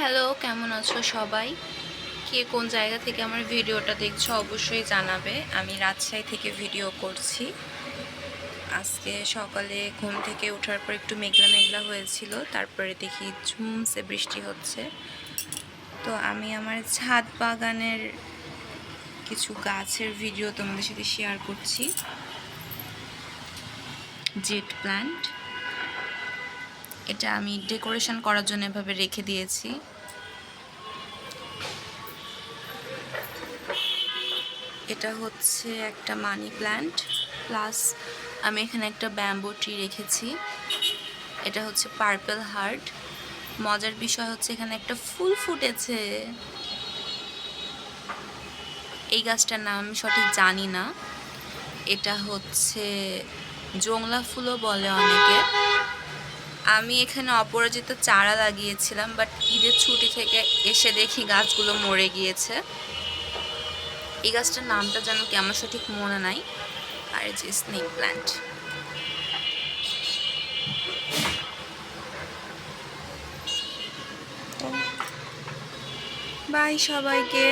Hello কেমন আছো সবাই? কে কোন জায়গা থেকে আমার ভিডিওটা দেখছ অবশ্যই জানাবে। আমি রাজশাহী থেকে ভিডিও করছি। আজকে সকালে ঘুম থেকে ওঠার পর একটু মেঘলা মেঘলা হয়েছিল, তারপরে দেখি ঝুমসে বৃষ্টি হচ্ছে। তো আমি আমার ছাদ বাগানের কিছু গাছের ভিডিও তোমাদের সাথে শেয়ার করছি। জেট প্ল্যান্ট এটা আমি ডেকোরেশন করার জন্য এভাবে রেখে দিয়েছি। এটা হচ্ছে একটা মানি প্ল্যান্ট, প্লাস আমি এখানে একটা ব্যাম্বো ট্রি রেখেছি। এটা হচ্ছে পার্পল হার্ট। মজার বিষয় হচ্ছে এখানে একটা ফুল ফুটেছে। এই গাছটার নাম আমি সঠিক জানি না। এটা হচ্ছে জংলা ফুলও বলে অনেকে। আমি এখানে অপরাজিত চারা লাগিয়েছিলাম বাট ঈদের ছুটি থেকে এসে দেখি গাছগুলো মরে গিয়েছে। এই গাছটার নামটা যেন কি আমার সঠিক মনে নাই। আর যে স্নেক প্ল্যান্ট। বাই সবাইকে।